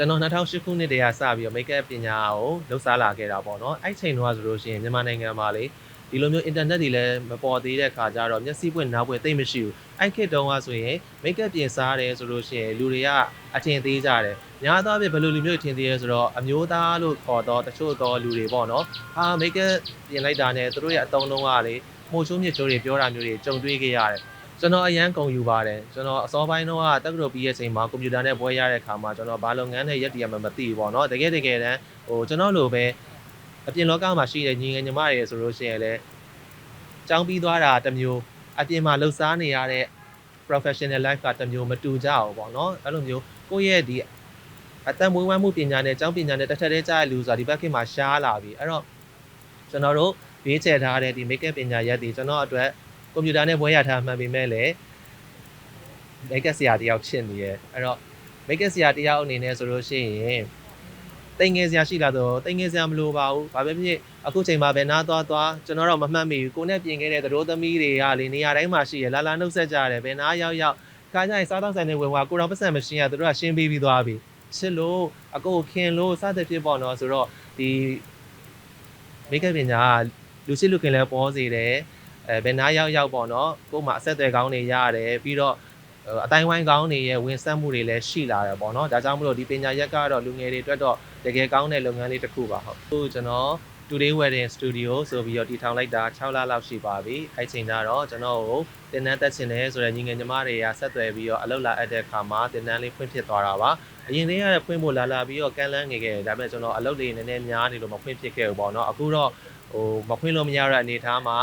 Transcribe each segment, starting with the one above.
ကျွန်တော်2008ခုနှစ်တည်းကစပြီးတော့ make up ပညာကိုလှုပ်ရှားလာခဲ့တာပေါ့နော်အဲ့ချိန်တုန်းကဆိုလို့ရှိရင်မြန်မာနိုင်ငံမှာလေဒီလိုမျိုး internet တွေလည်းမပေါ်သေးတဲ့ခါကျတော့မျက်စိပွင့်နားပွင့်သိမ့်မရှိဘူးအဲ့ခေတ်တုန်းကဆိုရင် make up ပြင်စားတယ်ဆိုလို့ရှိရင်လူတွေကအထင်သေးကြတယ်များသောအားဖြင့်ဘယ်လိုလူမျိုးတွေထင်သေးရဲဆိုတော့အမျိုးသားလို့ခေါ်တော့တချို့တော့လူတွေပေါ့နော်ဟာ make up ပြင်လိုက်တာနဲ့သူတို့ရဲ့အတုံးလုံးကလေမှုချိုးမြစ်ချိုးတွေပြောတာမျိုးတွေကြုံတွေ့ခဲ့ရတယ် ကျွန်တော်အရန်ကုန်ယူပါတယ်ကျွန်တော်အစောပိုင်းတော့ကတက္ကသိုလ်ပြီးရဲ့ချိန်မှာကွန်ပျူတာနဲ့ပွဲရတဲ့ခါမှာကျွန်တော်ဘာလုပ်ငန်းနဲ့ရက်တည်ရမှမသိဘူးပေါ့နော်တကယ်တကယ်တမ်းဟိုကျွန်တော်လိုပဲအပြင်လောကမှာရှိတဲ့ညီငယ်ညီမတွေဆိုလို့ရှိရင်လည်းကြောင်းပြီးသွားတာတစ်မျိုးအပြင်မှာလှုပ်ရှားနေရတဲ့ professional life ကတစ်မျိုးမတူကြဘူးပေါ့နော်အဲ့လိုမျိုးကိုယ့်ရဲ့ဒီအတံမွေးဝမ်းမှုပညာနဲ့ကျောင်းပညာနဲ့တစ်ထက်တည်းကြားရလူဆိုတာဒီဘက်ခေတ်မှာရှားလာပြီအဲ့တော့ကျွန်တော်တို့ရွေးချယ်ထားတဲ့ဒီ make up ပညာရက်တွေကျွန်တော်အတွက် ကွန်ပျူတာနဲ့ပွဲရထားမှန်ပေမဲ့လည်း make up ဆရာတယောက်ဖြစ်နေရဲ့အဲ့တော့ make up ဆရာတယောက်အနေနဲ့ဆိုလို့ရှိရင်တိမ်ငယ်ဆရာရှိလာတော့တိမ်ငယ်ဆရာမလိုပါဘူးဘာပဲဖြစ်ဖြစ်အခုချိန်မှာပဲနားသွားသွားကျွန်တော်တော့မမှတ်မိဘူးကိုနဲ့ပြင်ခဲ့တဲ့သတို့သမီးတွေကလေနေရာတိုင်းမှာရှိရလာလာနှုတ်ဆက်ကြတယ်ဘယ်နာရောက်ရောက်ခါကြရင်စားတော့ဆိုင်နေဝင်သွားကိုတော်ပတ်စံမရှင်းရသူတို့ကရှင်းပေးပြီးသွားပြီချစ်လို့အကိုခင်လို့စသဖြင့်ပေါ့နော်ဆိုတော့ဒီ make up ပညာကလူချစ်လူခင်လည်းပေါ်စေတယ် အဲဘယ်နာရောက်ရောက်ပေါ့နော်ကို့မှာအဆက်အသွယ်ကောင်းတွေရတယ်ပြီးတော့ဟိုအတိုင်းဝိုင်းကောင်းတွေရဲ့ဝင်ဆက်မှုတွေလည်းရှိလာတယ်ပေါ့နော်ဒါကြောင့်မလို့ဒီပညာရက်ကတော့လူငယ်တွေအတွက်တော့တကယ်ကောင်းတဲ့လုပ်ငန်းလေးတစ်ခုပါဟုတ်အခုကျွန်တော် Today Wedding Studio ဆိုပြီးတော့တည်ထောင်လိုက်တာ6လလောက်ရှိပါပြီအဲ့ချိန်ကတော့ကျွန်တော်ကိုတင်နန်းတက်ချင်တယ်ဆိုတဲ့ညီငယ်ညီမတွေကဆက်သွယ်ပြီးတော့အလုပ်လာအပ်တဲ့အခါမှာတင်နန်းလေးဖွင့်ဖြစ်သွားတာပါအရင်တည်းကဖွင့်ဖို့လာလာပြီးတော့ကန့်လန်းနေခဲ့တယ်ဒါပေမဲ့ကျွန်တော်အလုပ်တွေနည်းနည်းများနေလို့မဖွင့်ဖြစ်ခဲ့ဘူးပေါ့နော်အခုတော့ဟိုမဖွင့်လို့မရတဲ့အနေအထားမှာ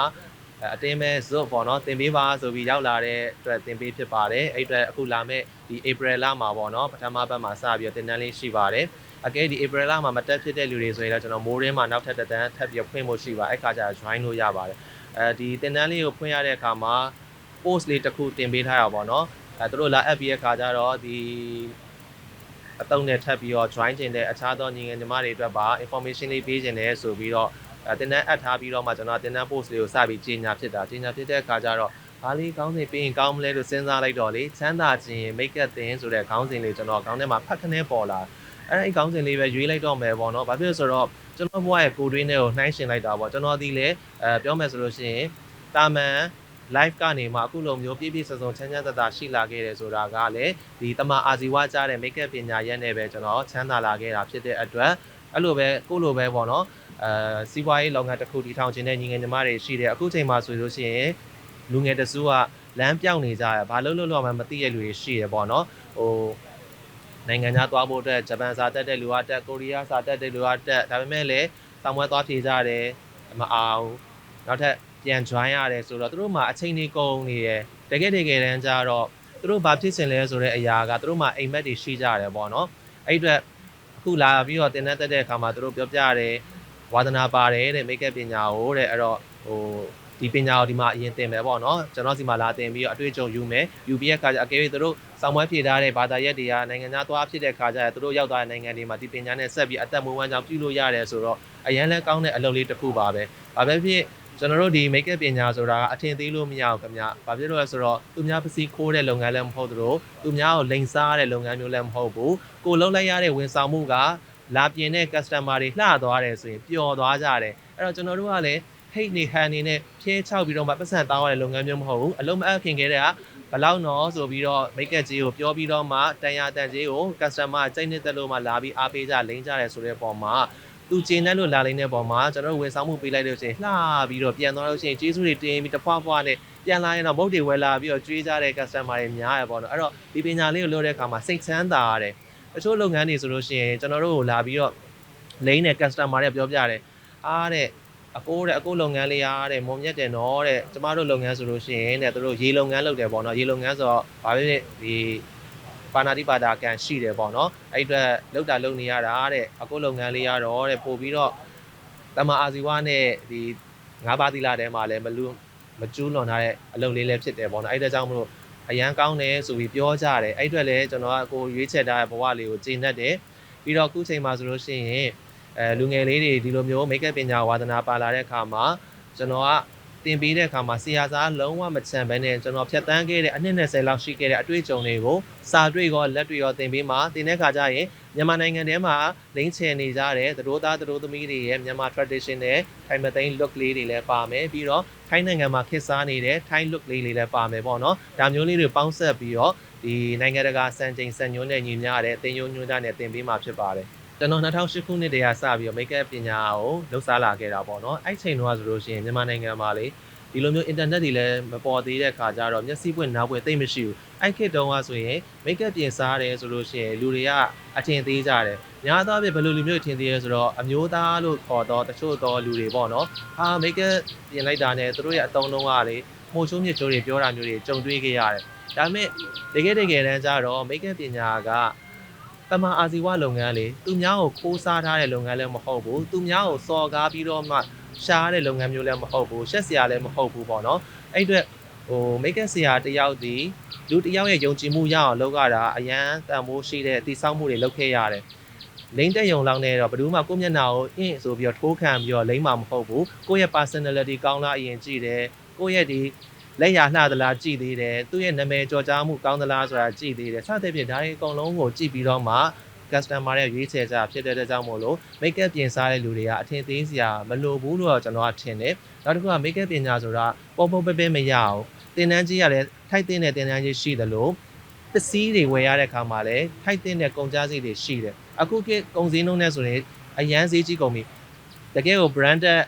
အဲအတင်းပဲဇွတ်ပေါ့နော်တင်ပေးပါဆိုပြီးရောက်လာတဲ့အတွက်တင်ပေးဖြစ်ပါတယ်အဲ့အတွက်အခုလာမဲ့ဒီ April လမှာပေါ့နော်ပထမဘက်မှာစပြီးတော့တင်တန်းလေးရှိပါတယ်အကဲဒီ April လမှာမတက်ဖြစ်တဲ့လူတွေဆိုရင်တော့ကျွန်တော်မိုးရင်းမှာနောက်ထပ်တစ်တန်းထပ်ပြီးဖွင့်ဖို့ရှိပါအဲ့ခါကျ join လို့ရပါတယ်အဲဒီတင်တန်းလေးကိုဖွင့်ရတဲ့အခါမှာ post လေးတစ်ခုတင်ပေးထားရပါတော့အဲသူတို့လာအပ်ပြီးတဲ့ခါကျတော့ဒီအတုံးနဲ့ထပ်ပြီးတော့ join ကျင်တဲ့အခြားသောညီငယ်ညီမတွေအတွက်ပါ information လေးပေးခြင်းလဲဆိုပြီးတော့ အဲတင်တန်းအပ်ထားပြီးတော့မှကျွန်တော်တင်တန်း post လေးကိုစပြီးကြီးညာဖြစ်တာကြီးညာဖြစ်တဲ့အခါကျတော့ဘာလေးကောင်းစဉ်ပြီးရင်ကောင်းမလဲလို့စဉ်းစားလိုက်တော့လေချမ်းသာခြင်း make up တင်ဆိုတဲ့ခေါင်းစဉ်လေးကျွန်တော်ခေါင်းထဲမှာဖတ်ခနဲပေါ်လာအဲ့ဒီခေါင်းစဉ်လေးပဲရွေးလိုက်တော့မယ်ပေါ့နော်ဘာဖြစ်လို့ဆိုတော့ကျွန်တော်ဘဝရဲ့ကိုတွင်းထဲကိုနှိုင်းရှင်လိုက်တာပေါ့ကျွန်တော်ဒီလေအဲပြောမယ်ဆိုလို့ရှိရင်တာမန် live ကနေမှအခုလိုမျိုးပြည့်ပြည့်စုံစုံချမ်းချမ်းသာသာရှိလာခဲ့တယ်ဆိုတာကလည်းဒီတမအာဇီဝကြားတဲ့ make up ပညာရက်နဲ့ပဲကျွန်တော်ချမ်းသာလာခဲ့တာဖြစ်တဲ့အတွက်အဲ့လိုပဲကိုလိုပဲပေါ့နော် အဲစီးပွားရေးလုပ်ငန်းတစ်ခုတည်ထောင်ခြင်းတဲ့ညီငယ်ညီမတွေရှိတယ်အခုချိန်မှာဆိုလို့ရှိရင်လူငယ်တစုကလမ်းပြောင်းနေကြရဘာလို့လို့လို့မှမသိရလူတွေရှိရပေါ့နော်ဟိုနိုင်ငံခြားသွားဖို့အတွက်ဂျပန်စာတက်တဲ့လူကတက်ကိုရီးယားစာတက်တဲ့လူကတက်ဒါပေမဲ့လည်းတောင်ပွဲသွားဖြေကြတယ်မအောင်နောက်ထပ်ပြန် join ရတယ်ဆိုတော့သူတို့မှာအချိန်ကြီးကုန်နေတယ်တကယ်တကယ်တမ်းကျတော့သူတို့ဘာဖြစ်ချင်လဲဆိုတဲ့အရာကသူတို့မှာအိမ်မက်တွေရှိကြတယ်ပေါ့နော်အဲ့အတွက်အခုလာပြီးတော့တင်တဲ့တက်တဲ့အခါမှာသူတို့ပြောပြတယ် ဝါသနာပါတယ်တဲ့ make up ပညာကိုတဲ့အဲ့တော့ဟိုဒီပညာကိုဒီမှာအရင်သင်မယ်ပေါ့နော်ကျွန်တော်စီမှာလာသင်ပြီးတော့အတွေ့အကြုံယူမယ်ယူပြီးတဲ့အခါကျအကယ်၍သူတို့စောင်းမွဲဖြေထားတဲ့ဘာသာရပ်တွေကနိုင်ငံခြားသွားဖြစ်တဲ့အခါကျသူတို့ရောက်သွားတဲ့နိုင်ငံတွေမှာဒီပညာနဲ့ဆက်ပြီးအသက်မွေးဝမ်းကြောင်းပြုလို့ရတယ်ဆိုတော့အရန်လဲကောင်းတဲ့အလုပ်လေးတစ်ခုပါပဲ။ဘာပဲဖြစ်ကျွန်တော်တို့ဒီ make up ပညာဆိုတာအထင်သေးလို့မရဘူးခင်ဗျ။ဘာဖြစ်လို့လဲဆိုတော့သူများပစီခိုးတဲ့လုပ်ငန်းလည်းမဟုတ်သလိုသူများကိုလိန်စားတဲ့လုပ်ငန်းမျိုးလည်းမဟုတ်ဘူး။ကိုလုံးလိုက်ရတဲ့ဝန်ဆောင်မှုက လာပြင်တဲ့ customer တွေလှသွားတယ်ဆိုရင်ပျော်သွားကြတယ်အဲ့တော့ကျွန်တော်တို့ကလည်း hate နေ hand နေနဲ့ဖြဲချောက်ပြီးတော့မှပတ်စံတောင်းရတဲ့လုပ်ငန်းမျိုးမဟုတ်ဘူးအလုံးမအပ်ခင်ခဲ့တဲ့ကဘလောက်နော်ဆိုပြီးတော့ make up ကြီးကိုပြောပြီးတော့မှတန်ရာတန်ကြီးကို customer စိတ်နှစ်သက်လို့မှလာပြီးအားပေးကြလိမ့်ကြတယ်ဆိုတဲ့ပုံမှာသူကျင်းတဲ့လို့လာလိမ့်တဲ့ပုံမှာကျွန်တော်တို့ဝန်ဆောင်မှုပေးလိုက်လို့ရှိရင်လှပြီးတော့ပြန်သွားလို့ရှိရင်ကျေးဇူးတွေတင်ပြီးတဖွာဖွာနဲ့ပြန်လာရင်တော့မုတ်တွေဝယ်လာပြီးတော့ကျွေးကြတဲ့ customer တွေများရပေါ့နော်အဲ့တော့ဒီပညာလေးကိုလုပ်တဲ့အခါမှာစိတ်ချမ်းသာရတယ် တချို့လုပ်ငန်းတွေဆိုလို့ရှိရင်ကျွန်တော်တို့ကိုလာပြီးတော့လိမ့်တဲ့ customer တွေပြောပြတယ်အားတဲ့အကိုတဲ့အကိုလုပ်ငန်းလေးအားတဲ့မုံမြတ်တယ်နော်တဲ့ကျမတို့လုပ်ငန်းဆိုလို့ရှိရင်တဲ့သူတို့ရေလုပ်ငန်းလုပ်တယ်ပေါ့နော်ရေလုပ်ငန်းဆိုတော့ဘာဖြစ်ဖြစ်ဒီပါဏာတိပါဒာကန်ရှိတယ်ပေါ့နော်အဲ့အတွက်လောက်တာလုပ်နေရတာတဲ့အကိုလုပ်ငန်းလေးရတော့တဲ့ပို့ပြီးတော့တမအာဇီဝနဲ့ဒီငါးပါးသီလထဲမှာလည်းမလူမကျူးလွန်ထားတဲ့အလုပ်လေးလည်းဖြစ်တယ်ပေါ့နော်အဲ့ဒါကြောင့်မလို့ အရန်ကောင်းတယ်ဆိုပြီးပြောကြတယ်အဲ့အတွက်လည်းကျွန်တော်ကကိုရွေးချယ်ထားတဲ့ဘဝလေးကိုကျင့်တတ်တယ်ပြီးတော့အခုချိန်မှာဆိုလို့ရှိရင်အဲလူငယ်လေးတွေဒီလိုမျိုး make up ပညာဝါသနာပါလာတဲ့အခါမှာကျွန်တော်ကတင်ပေးတဲ့အခါမှာဆရာစားလုံးဝမချန်ဘဲနဲ့ကျွန်တော်ဖြတ်တန်းခဲ့တဲ့အနှစ်20လောက်ရှိခဲ့တဲ့အတွေ့အကြုံတွေကိုစာတွေ့ရောလက်တွေ့ရောတင်ပေးမှာတင်တဲ့အခါကျရင် မြန်မာနိုင်ငံထဲမှာလိမ့်ချယ်နေကြတဲ့သတို့သားသတို့သမီးတွေရဲ့မြန်မာ traditional ထိုင်မသိန်း look လေးတွေလည်းပါမယ်ပြီးတော့ထိုင်းနိုင်ငံမှာခေတ်စားနေတဲ့ထိုင်း look လေးတွေလည်းပါမယ်ပေါ့နော်ဒါမျိုးလေးတွေပေါင်းဆက်ပြီးတော့ဒီနိုင်ငံတကာစံချိန်စံညွှန်းနဲ့ညီမျှတဲ့တင်ယုံညွှန်းသားနဲ့တင်ပေးမှာဖြစ်ပါတယ်ကျွန်တော်2008ခုနှစ်တည်းကစပြီးတော့ makeup ပညာကိုလှုပ်ရှားလာခဲ့တာပေါ့နော်အဲ့ချိန်တော့ဆိုလို့ရှိရင်မြန်မာနိုင်ငံမှာလေ ဒီလိုမျိုး internet တွေလည်းမပေါ်သေးတဲ့ခါကျတော့မျက်စိပွင့်နားပွင့်သိမ့်မရှိဘူးအဲ့ခေတ်တုန်းကဆိုရင် makeup ပြင်စားတယ်ဆိုလို့ရှိရင်လူတွေကအထင်သေးကြတယ်များသောအားဖြင့်ဘယ်လိုလူမျိုးထင်သေးရဲဆိုတော့အမျိုးသားလို့ခေါ်တော့တချို့တော့လူတွေပေါ့နော်ဟာ makeup ပြင်လိုက်တာနဲ့သူတို့ရဲ့အတုံးလုံးကလေမှုချိုးမြစ်ချိုးတွေပြောတာမျိုးတွေကြုံတွေ့ခဲ့ရတယ်ဒါပေမဲ့တကယ်တကယ်တမ်းကျတော့ makeup ပညာကတမန်အာဇီဝလုပ်ငန်းလေသူများကိုခိုးစားထားတဲ့လုပ်ငန်းလည်းမဟုတ်ဘူးသူများကိုစော်ကားပြီးတော့မှ ရှားတဲ့လုပ်ငန်းမျိုးလည်းမဟုတ်ဘူးရှက်စရာလည်းမဟုတ်ဘူးပေါ့နော်အဲ့အတွက်ဟို makeup ဆရာတယောက်ဒီလူတယောက်ရဲ့ယုံကြည်မှုရအောင်လုပ်ရတာအရန်တန်ဖိုးရှိတဲ့တည်ဆောက်မှုတွေလုပ်ခဲ့ရတယ်လိမ့်တက်ယုံလောက်နေတော့ဘယ်သူမှကိုယ့်မျက်နှာကိုအင်းဆိုပြီးတော့ထိုးခံပြီးတော့လိမ့်မှာမဟုတ်ဘူးကိုယ့်ရဲ့ personality ကောင်းလားအရင်ကြည့်တယ်ကိုယ့်ရဲ့ဒီလက်ရလှသလားကြည်သေးတယ်သူ့ရဲ့နာမည်ကြော်ကြားမှုကောင်းသလားဆိုတာကြည်သေးတယ်စသဖြင့်ဒါတွေအကုန်လုံးကိုကြည့်ပြီးတော့မှ customer ရဲ့ရွေးချယ်ကြဖြစ်တဲ့အတွက်ကြောင့်မို့လို့ make up ပြင်စားတဲ့လူတွေကအထင်သေးစရာမလိုဘူးလို့တော့ကျွန်တော်ကထင်တယ်နောက်တစ်ခုက make up ပညာဆိုတာပုံပုံပဲပဲမရအောင်တင်တန်းကြီးကလည်းထိုက်တဲ့တင်တန်းကြီးရှိတယ်လို့ပစ္စည်းတွေဝယ်ရတဲ့အခါမှာလည်းထိုက်တဲ့ကုန်ကြမ်းစိတ်တွေရှိတယ်အခုခေတ်ကုန်စည်နှုန်းနဲ့ဆိုရင်အရန်ဈေးကြီးကုန်ပြီတကယ်ကို branded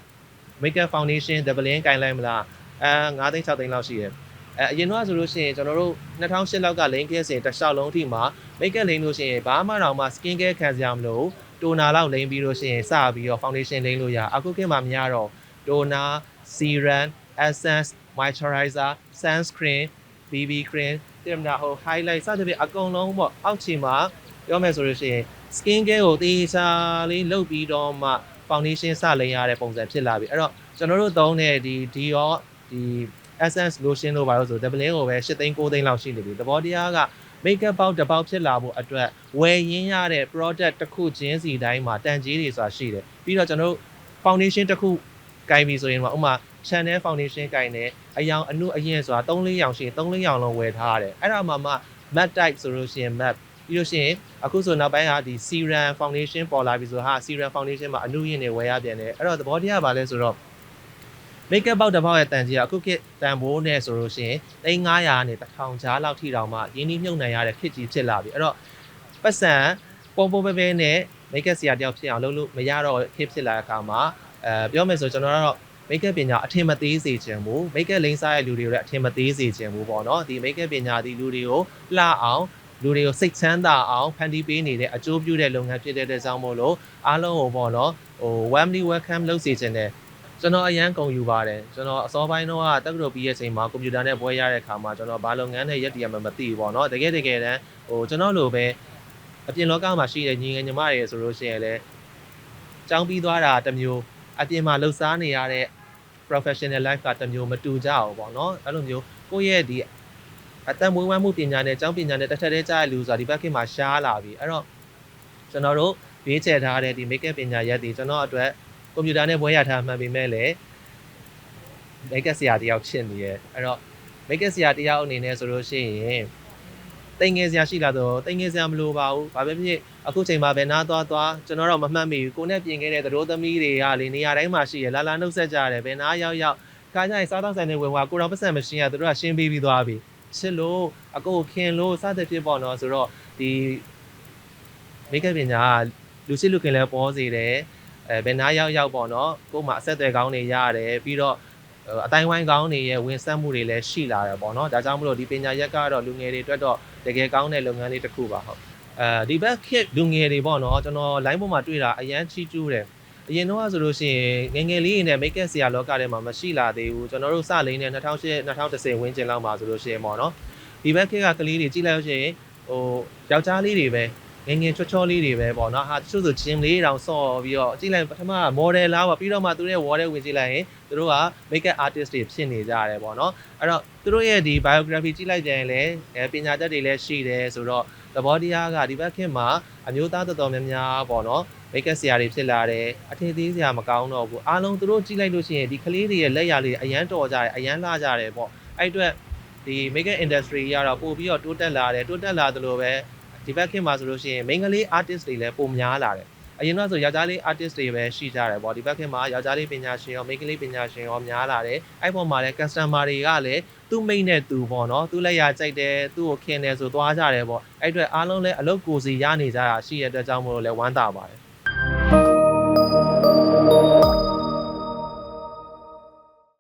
makeup foundation double in ကင်လိုက်မလားအဲ9သိန်း6သိန်းလောက်ရှိတယ် အဲအရင်တော့ဆိုလို့ရှိရင်ကျွန်တော်တို့2008လောက်က link ခဲ့စဉ်တစ်လျှောက်လုံးအထိမှာ make up လိမ့်လို့ရှိရင်ဘာမှတော့မှ skin care ခံစရာမလိုတိုနာလောက်လိမ့်ပြီးလို့ရှိရင်စပြီးတော့ foundation လိမ့်လို့ရအခုခေတ်မှာမရတော့တိုနာ serum essence moisturizer sunscreen BB cream တင်မနာဟို highlight စသဖြင့်အကုန်လုံးပေါ့အောက်ခြေမှာပြောမယ်ဆိုလို့ရှိရင် skin care ကိုတေချာလေးလုပ်ပြီးတော့မှ foundation စလိမ့်ရတဲ့ပုံစံဖြစ်လာပြီအဲ့တော့ကျွန်တော်တို့သုံးတဲ့ဒီ Dior ဒီ essence lotion လို့ပါလို့ဆို double ကိုပဲ8သိန်း9သိန်းလောက်ရှိနေပြီသဘောတရားက makeup ပေါက်တစ်ပေါက်ဖြစ်လာဖို့အတွက်ဝယ်ရင်းရတဲ့ product တစ်ခုချင်းစီတိုင်းမှာတန်ကြေးတွေဆိုတာရှိတယ်ပြီးတော့ကျွန်တော်တို့ foundation တစ်ခုကင်ပြီဆိုရင်ဥပမာ channel foundation ကင်တယ်အယောင်အနုအရင်ဆိုတာ3လေးရောင်ရှိရင်3လေးရောင်လုံးဝယ်ထားရတယ်အဲ့ဒါမှမှ matte type ဆိုလို့ရှိရင် matte ပြီးလို့ရှိရင်အခုဆိုနောက်ပိုင်းကဒီ serum foundation ပေါ်လာပြီဆိုဟာ serum foundation မှာအနုရင်တွေဝယ်ရပြန်တယ်အဲ့တော့သဘောတရားပါလဲဆိုတော့ make up ပေါက်တစ်ပေါက်ရဲ့တန်ကြီးကအခုခေတ်တန်ဖိုးနဲ့ဆိုလို့ရှိရင်3900နဲ့1000ကြားလောက်ထိတောင်မှရင်းနှီးမြုပ်နှံရတဲ့ခေတ်ကြီးဖြစ်လာပြီအဲ့တော့ပတ်စံပုံပုံပဲပဲနဲ့ make up ဆရာတယောက်ဖြစ်အောင်လုပ်လို့မရတော့ခေတ်ဖြစ်လာတဲ့အခါမှာအဲပြောမယ်ဆိုကျွန်တော်ကတော့ make up ပညာအထင်မသေးစေချင်ဘူး make up လိမ့်စားတဲ့လူတွေကိုလည်းအထင်မသေးစေချင်ဘူးပေါ့နော်ဒီ make up ပညာဒီလူတွေကိုလှအောင်လူတွေကိုစိတ်ချမ်းသာအောင်ဖန်တီးပေးနေတဲ့အကျိုးပြုတဲ့လုပ်ငန်းဖြစ်တဲ့အတွက်ကြောင့်မို့လို့အားလုံးကိုပေါ့နော်ဟို warmly welcome လုပ်စေချင်တယ် ကျွန်တော်အရန်ကုန်ယူပါတယ်ကျွန်တော်အစောပိုင်းတော့တက္ကသိုလ်ပြီးရဲ့အချိန်မှာကွန်ပျူတာနဲ့ပွဲရတဲ့အခါမှာကျွန်တော်ဘာလုပ်ငန်းနဲ့ရက်တည်ရမှမသိဘူးပေါ့နော်တကယ်တကယ်တမ်းဟိုကျွန်တော်လိုပဲအပြင်လောကမှာရှိတဲ့ညီငယ်ညီမတွေဆိုလို့ရှိရင်လည်းကျောင်းပြီးသွားတာတစ်မျိုးအပြင်မှာလှုပ်ရှားနေရတဲ့ professional life ကတစ်မျိုးမတူကြအောင်ပေါ့နော်အဲ့လိုမျိုးကိုယ့်ရဲ့ဒီအတံမွေးဝမ်းမှုပညာနဲ့ကျောင်းပညာနဲ့တစ်ထက်တည်းကြားတဲ့လူဆိုတာဒီဘက်ခေတ်မှာရှားလာပြီအဲ့တော့ကျွန်တော်တို့ရွေးချယ်ထားတဲ့ဒီ make up ပညာရက်ဒီကျွန်တော်အတွက် ကွန်ပျူတာနဲ့ဘွဲရထားမှန်ပေမဲ့လည်း make up ဆရာတယောက်ဖြစ်နေရဲ့အဲ့တော့ make up ဆရာတယောက်အနေနဲ့ဆိုလို့ရှိရင်တိမ်ငယ်ဆရာရှိလာတော့တိမ်ငယ်ဆရာမလိုပါဘူးဘာပဲဖြစ်ဖြစ်အခုချိန်မှာပဲနားသွားသွားကျွန်တော်တော့မမှတ်မိဘူးကိုနဲ့ပြင်ခဲ့တဲ့သတို့သမီးတွေကလေနေရာတိုင်းမှာရှိရလာလာနှုတ်ဆက်ကြတယ်ဘယ်နားရောက်ရောက်ခါကြရင်စားတော့ဆိုင်နေဝင်သွားကိုတော့ပတ်စံမရှင်းရသူတို့ကရှင်းပေးပြီးသွားပြီချစ်လို့အကိုခင်လို့စသဖြင့်ပေါ့နော်ဆိုတော့ဒီ make up ပညာကလူစစ်လူခင်လည်းပေါ်စေတယ် အဲဘယ်နားရောက်ရောက်ပေါ့နော်ကို့မှာအဆက်အသွယ်ကောင်းတွေရတယ်ပြီးတော့အတိုင်းဝိုင်းကောင်းတွေရဲ့ဝင်ဆက်မှုတွေလည်းရှိလာတယ်ပေါ့နော်ဒါကြောင့်မလို့ဒီပညာရက်ကတော့လူငယ်တွေအတွက်တော့တကယ်ကောင်းတဲ့လုပ်ငန်းလေးတစ်ခုပါဟုတ်အဲဒီဘက်ခစ်လူငယ်တွေပေါ့နော်ကျွန်တော် line ပေါ်မှာတွေ့တာအရန်ချီးကျူးတယ်အရင်တော့ဆိုလို့ရှိရင်ငငယ်လေးတွေနဲ့ make up ဆရာလောကထဲမှာမရှိလာသေးဘူးကျွန်တော်တို့စလိမ့်နဲ့2008 2010ဝန်းကျင်လောက်မှာဆိုလို့ရှိရင်ပေါ့နော်ဒီဘက်ခစ်ကကလေးတွေကြည့်လိုက်လို့ရှိရင်ဟိုယောက်ျားလေးတွေပဲ ငငယ်ချောချောလေးတွေပဲပေါ့နော်ဟာတချို့ဆိုဂျင်လေးတောင်ဆော့ပြီးတော့ကြည့်လိုက်ပထမက model လားပေါ့ပြီးတော့မှသူတို့ရဲ့ wall ထဲဝင်ကြည့်လိုက်ရင်သူတို့က make up artist တွေဖြစ်နေကြတယ်ပေါ့နော်အဲ့တော့သူတို့ရဲ့ဒီ biography ကြည့်လိုက်ကြရင်လည်းပညာတတ်တွေလည်းရှိတယ်ဆိုတော့သဘောတရားကဒီဘက်ခေတ်မှာအမျိုးသားတော်တော်များများပေါ့နော် make up ဆရာတွေဖြစ်လာတယ်အထင်သေးစရာမကောင်းတော့ဘူးအားလုံးသူတို့ကြည့်လိုက်လို့ရှိရင်ဒီကလေးတွေရဲ့လက်ရာလေးအရန်တော်ကြတယ်အရန်လာကြတယ်ပေါ့အဲ့အတွက်ဒီ make up industry ကတော့ပို့ပြီးတော့တိုးတက်လာတယ်တိုးတက်လာသလိုပဲ ဒီဘက်ခေတ်မှာဆိုလို့ရှိရင်မိန်းကလေး artist တွေလည်းပုံများလာတယ်အရင်တော့ဆိုယောက်ျားလေး artist တွေပဲရှိကြတယ်ပေါ့ဒီဘက်ခေတ်မှာယောက်ျားလေးပညာရှင်ရောမိန်းကလေးပညာရှင်ရောများလာတယ်အဲ့ပေါ်မှာလည်း customer တွေကလည်းသူ့မိတ်နဲ့သူပေါ့နော်သူ့လက်ရကြိုက်တယ်သူ့ကိုခင်တယ်ဆိုသွားကြတယ်ပေါ့အဲ့အတွက်အားလုံးလည်းအလုပ်ကိုစီရနေကြတာရှိရတဲ့အတွက်ကြောင့်မို့လို့လည်းဝမ်းသာပါတယ်